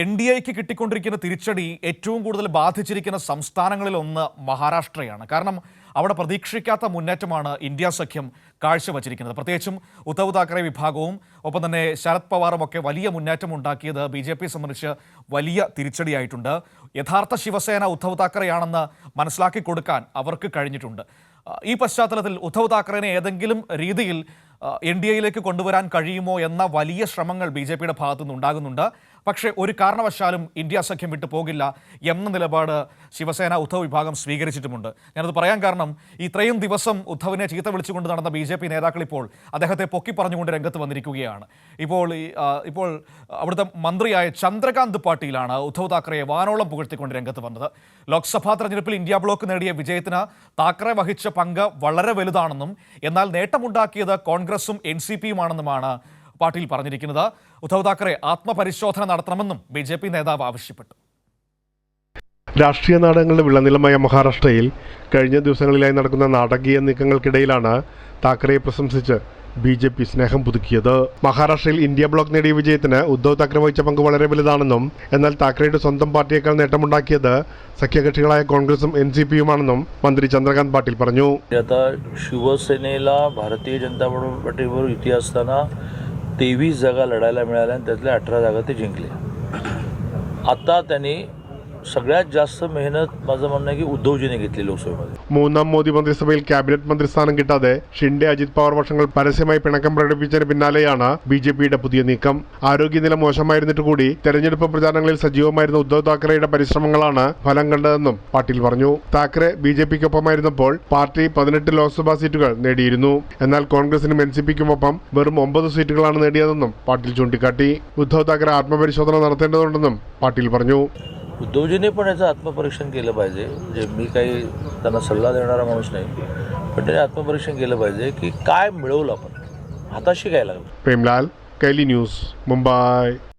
N D എക്ക് കിട്ടിക്കൊണ്ടിരിക്കുന്ന തിരിച്ചടി ഏറ്റവും കൂടുതൽ ബാധിച്ചിരിക്കുന്ന സംസ്ഥാനങ്ങളിൽ ഒന്ന് മഹാരാഷ്ട്രയാണ്. കാരണം അവിടെ പ്രതീക്ഷിക്കാത്ത മുന്നേറ്റമാണ് ഇന്ത്യ സഖ്യം കാഴ്ചവച്ചിരിക്കുന്നത്. പ്രത്യേകിച്ചും ഉദ്ധവ് താക്കറെ വിഭാഗവും ഒപ്പം തന്നെ ശരത് പവാറും ഒക്കെ വലിയ മുന്നേറ്റം ഉണ്ടാക്കിയത് ബി ജെ പി സംബന്ധിച്ച് വലിയ തിരിച്ചടിയായിട്ടുണ്ട്. യഥാർത്ഥ ശിവസേന ഉദ്ധവ് താക്കറെയാണെന്ന് മനസ്സിലാക്കി കൊടുക്കാൻ അവർക്ക് കഴിഞ്ഞിട്ടുണ്ട്. ഈ പശ്ചാത്തലത്തിൽ ഉദ്ധവ് താക്കറേനെ ഏതെങ്കിലും രീതിയിൽ എൻ ഡി എയിലേക്ക് കൊണ്ടുവരാൻ കഴിയുമോ എന്ന വലിയ ശ്രമങ്ങൾ ബി ജെ പിയുടെ ഭാഗത്തുനിന്ന് ഉണ്ടാകുന്നുണ്ട് പക്ഷേ ഒരു കാരണവശാലും ഇന്ത്യ സഖ്യം വിട്ടു പോകില്ല എന്ന നിലപാട് ശിവസേന ഉദ്ധവ് വിഭാഗം സ്വീകരിച്ചിട്ടുമുണ്ട്. ഞാനത് പറയാൻ കാരണം ഇത്രയും ദിവസം ഉദ്ധവിനെ ചീത്ത വിളിച്ചുകൊണ്ട് നടന്ന ബി ജെ പി നേതാക്കൾ ഇപ്പോൾ അദ്ദേഹത്തെ പൊക്കി പറഞ്ഞുകൊണ്ട് രംഗത്ത് വന്നിരിക്കുകയാണ്. ഇപ്പോൾ ഇപ്പോൾ അവിടുത്തെ മന്ത്രിയായ ചന്ദ്രകാന്ത് പാട്ടീലാണ് ഉദ്ധവ് താക്കറെയെ വാനോളം പുകഴ്ത്തിക്കൊണ്ട് രംഗത്ത് വന്നത്. ലോക്സഭാ തെരഞ്ഞെടുപ്പിൽ ഇന്ത്യ ബ്ലോക്ക് നേടിയ വിജയത്തിന് താക്കറെ വഹിച്ച പങ്ക് വളരെ വലുതാണെന്നും എന്നാൽ നേട്ടമുണ്ടാക്കിയത് കോൺഗ്രസും എൻ സി പിയുമാണെന്നുമാണ് പാട്ടീൽ പറഞ്ഞിരിക്കുന്നത് ഉദ്ധവ് താക്കറെ ആത്മപരിശോധന നടത്തണമെന്നും ബി ജെ പി നേതാവ് ആവശ്യപ്പെട്ടു രാഷ്ട്രീയ നാടകങ്ങളുടെ വിളനിലമായ മഹാരാഷ്ട്രയിൽ കഴിഞ്ഞ ദിവസങ്ങളിലായി നടക്കുന്ന നാടകീയ നീക്കങ്ങൾക്കിടയിലാണ് താക്കറയെ പ്രശംസിച്ച് ബി ജെ പി സ്നേഹം പുതുക്കിയത് മഹാരാഷ്ട്രയിൽ ഇന്ത്യ ബ്ലോക്ക് നേടിയ വിജയത്തിന് ഉദ്ധവ് താക്കറെ വഹിച്ച പങ്ക് വളരെ വലുതാണെന്നും എന്നാൽ താക്കറയുടെ സ്വന്തം പാർട്ടിയേക്കാൾ നേട്ടമുണ്ടാക്കിയത് സഖ്യകക്ഷികളായ കോൺഗ്രസും എൻ സി പിയുമാണെന്നും മന്ത്രി ചന്ദ്രകാന്ത് പാട്ടീൽ പറഞ്ഞു आता शिवसेनेला भारतीय जनता पार्टीबरोबर युती असताना तेवीस जागा लढायला मिळाल्या आणि त्यातल्या अठरा जागा ते जिंकले. आत्ता त्यांनी सगळ्यात जास्त मेहनत माझं म्हणणं आहे की उद्धवजीने घेतली लोकसभेमध्ये മൂന്നാം മോദി മന്ത്രിസഭയിൽ ക്യാബിനറ്റ് മന്ത്രിസ്ഥാനം കിട്ടാതെ ഷിൻഡെ അജിത് പവാർ വർഷങ്ങൾ പരസ്യമായി പിണക്കം പ്രകടിപ്പിച്ചതിന് പിന്നാലെയാണ് ബി ജെ പിയുടെ പുതിയ നീക്കം ആരോഗ്യനില മോശമായിരുന്നിട്ട് കൂടി തെരഞ്ഞെടുപ്പ് പ്രചാരണങ്ങളിൽ സജീവമായിരുന്ന ഉദ്ധവ് താക്കറെയുടെ പരിശ്രമങ്ങളാണ് ഫലം കണ്ടതെന്നും പാട്ടീൽ പറഞ്ഞു താക്കറെ ബി ജെ പിക്കൊപ്പമായിരുന്നപ്പോൾ പാർട്ടി പതിനെട്ട് ലോക്സഭാ സീറ്റുകൾ നേടിയിരുന്നു എന്നാൽ കോൺഗ്രസിനും എൻ സി പിക്കുമൊപ്പം വെറും ഒമ്പത് സീറ്റുകളാണ് നേടിയതെന്നും പാട്ടീൽ ചൂണ്ടിക്കാട്ടി ഉദ്ധവ് താക്കറെ ആത്മപരിശോധന നടത്തേണ്ടതുണ്ടെന്നും പാട്ടീൽ പറഞ്ഞു उद्योजने पण याचं आत्मपरीक्षण केलं पाहिजे. म्हणजे मी काही त्यांना सल्ला देणारा माणूस नाही. पण त्याने आत्मपरीक्षण केलं पाहिजे की काय मिळवलं आपण. हाताशी काय लागलं? प्रेमलाल कैली न्यूज मुंबई.